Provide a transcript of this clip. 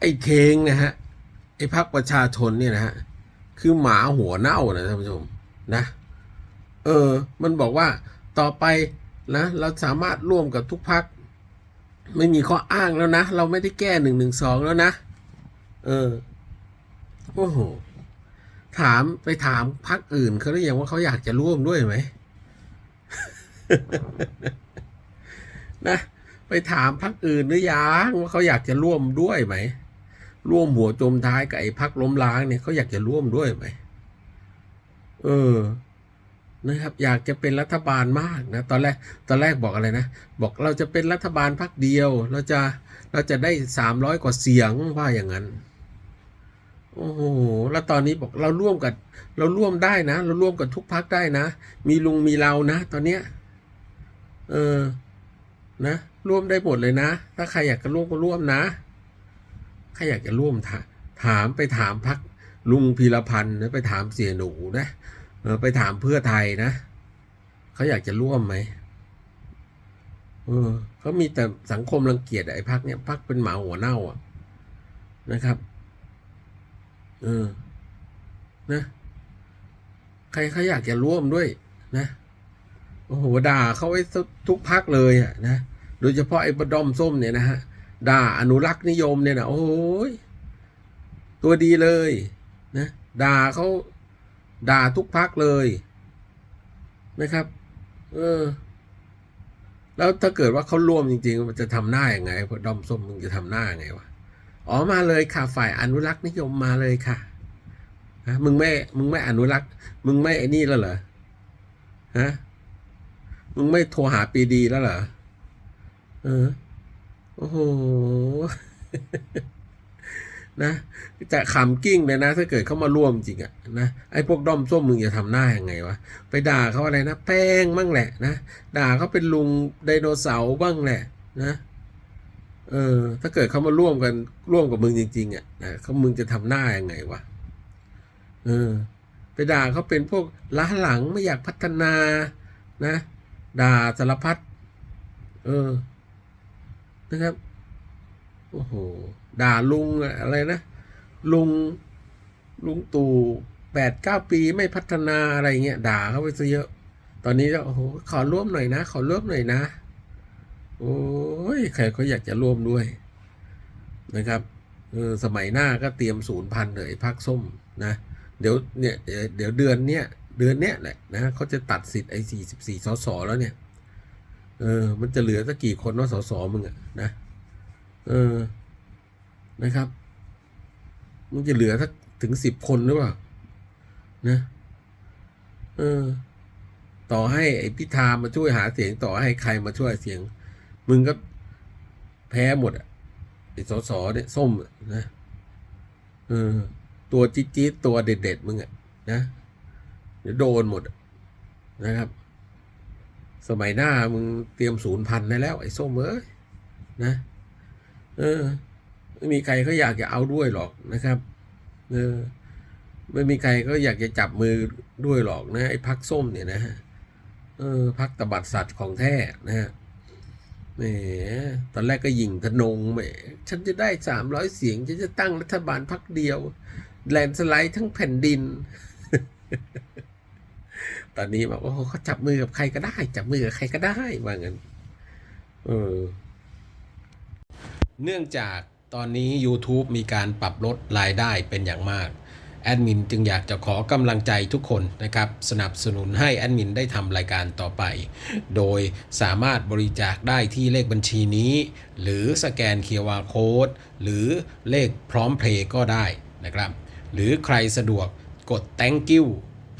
ไอ้เคงนะฮะไอ้พักประชาชนเนี่ยนะฮะคือหมาหัวเน่านะท่านผู้ชมนะเออ มันบอกว่าต่อไปนะเราสามารถร่วมกับทุกพักไม่มีข้ออ้างแล้วนะ เราไม่ได้แก้หนึ่งหนึ่งสองแล้วนะ เออโอ้โหถามไปถามพักอื่นเขาหรือยังว่าเขาอยากจะร่วมด้วยไหมนะ ไปถามพักอื่นหรือยังว่าเขาอยากจะร่วมด้วยไหม ร่วมหัวจมท้ายกับไอ้พักล้มล้างเนี่ยเขาอยากจะร่วมด้วยไหมเออนะครับ อยากจะเป็นรัฐบาลมากนะตอนแรกตอนแรกบอกอะไรนะ บอกเราจะเป็นรัฐบาลพักเดียว เราจะเราจะได้สามร้อยกว่าเสียงว่าอย่างนั้นโอ้โหแล้วตอนนี้บอกเราร่วมกับเราร่วมได้นะ เราร่วมกับทุกพักได้นะ มีลุงมีเรานะ ตอนเนี้ยเออนะร่วมได้หมดเลยนะ ถ้าใครอยากจะร่วมก็ร่วมนะ ใครอยากจะร่วมถาถามไปถามพักลุงพีรพันธ์นะไปถามเสียหนูนะไปถามเพื่อไทยนะเขาอยากจะร่วมไหมเออเขามีแต่สังคมรังเกียจไอ้พักเนี่ยพักเป็นหมาหัวเน่าอะนะครับเออนะใครเขาอยากจะร่วมด้วยนะโอ้โหด่าเขาไว้ทุกพักเลยอะนะโดยเฉพาะไอ้บดอมส้มเนี่ยนะฮะ ด่าอนุรักษ์นิยมเนี่ยนะโอ้ยตัวดีเลยนะด่าเขาด่าทุกพักเลยนะครับ เออ แล้วถ้าเกิดว่าเขาร่วมจริงๆ มันจะทำหน้าอย่างไงพอดอมส้มมึงจะทำหน้าอยังไงวะอ๋อมาเลยค่ะ ฝ่ายอนุรักษ์นิยมมาเลยค่ะฮะมึงไม่มึงไม่อนุรักษ์ มึงไม่ไอ้นี่แล้วเหรอฮะมึงไม่โทรหาปีดีแล้วเหรอเออ โอ้โห นะ จะขำกิ้งเลยนะ ถ้าเกิดเขามาร่วมจริงอะนะ ไอ้พวกด้อมส้มมึงจะทำหน้ายังไงวะ ไปด่าเขาอะไรนะ แป้งบ้างแหละนะ ด่าเขาเป็นลุงไดโนเสาร์บ้างแหละ นะ เออ ถ้าเกิดเขามาร่วมกันร่วมกับมึงจริง ๆอะนะเขามึงจะทำหน้ายังไงวะ เออ ไปด่าเขาเป็นพวกล้าหลังไม่อยากพัฒนา นะ ด่าสารพัด เออ นะครับ โอ้โห ด่าลุงอะไรนะ ลุง ลุงตู่แปดเก้าปีไม่พัฒนาอะไรเงี้ย ด่าเขาไปซะเยอะ ตอนนี้ก็โอ้โห ขอร่วมหน่อยนะ ขอร่วมหน่อยนะ โอ้ย ใครเขาอยากจะร่วมด้วยนะครับเออสมัยหน้าก็เตรียมศูนย์พันเลยพักส้มนะ เดี๋ยวเนี่ยเดี๋ยวเดี๋ยวเดือนเนี้ยเดือนเนี้ยแหละนะเขาจะตัดสิทธิ์ไอ้สี่สิบสี่สสแล้วเนี่ย เออ มันจะเหลือสักกี่คนว่าสสมึงอะนะ เออ นะครับมันจะเหลือสักถึงสิบคนหรือเปล่า นะ เออ ต่อให้ไอพิธามาช่วยหาเสียงต่อให้ใครมาช่วยเสียง มึงก็แพ้หมดอะไอ้สสเนี่ยส้มนะ เออ ตัวจี๊ดตัวเด็ดเด็ดๆมึงอะนะเดี๋ยวโดนหมดนะครับ สมัยหน้ามึงเตรียมศูนย์พันได้แล้ว ไอ้ส้มเอ้ยนะ เออ ไม่มีใครเขาอยากจะเอาด้วยหรอกนะครับ เออ ไม่มีใครเขาอยากจะจับมือด้วยหรอกนะไอ้พักส้มเนี่ยนะฮะเออพักตบัดสัตว์ของแท้นะฮะแหมตอนแรกก็ยิงทะนงแหมฉันจะได้สามร้อยเสียงฉันจะตั้งรัฐบาลพักเดียว แลนด์สไลด์ทั้งแผ่นดิน ตอนนี้บอกโอ้เขาจับมือกับใครก็ได้ จับมือกับใครก็ได้ว่างั้นเออเนื่องจากตอนนี้ YouTube มีการปรับลดรายได้เป็นอย่างมากแอดมินจึงอยากจะขอกำลังใจทุกคนนะครับ สนับสนุนให้แอดมินได้ทำรายการต่อไป โดยสามารถบริจาคได้ที่เลขบัญชีนี้ หรือสแกน QR Code หรือเลขพร้อมเพลย์ก็ได้นะครับ หรือใครสะดวกกด thank you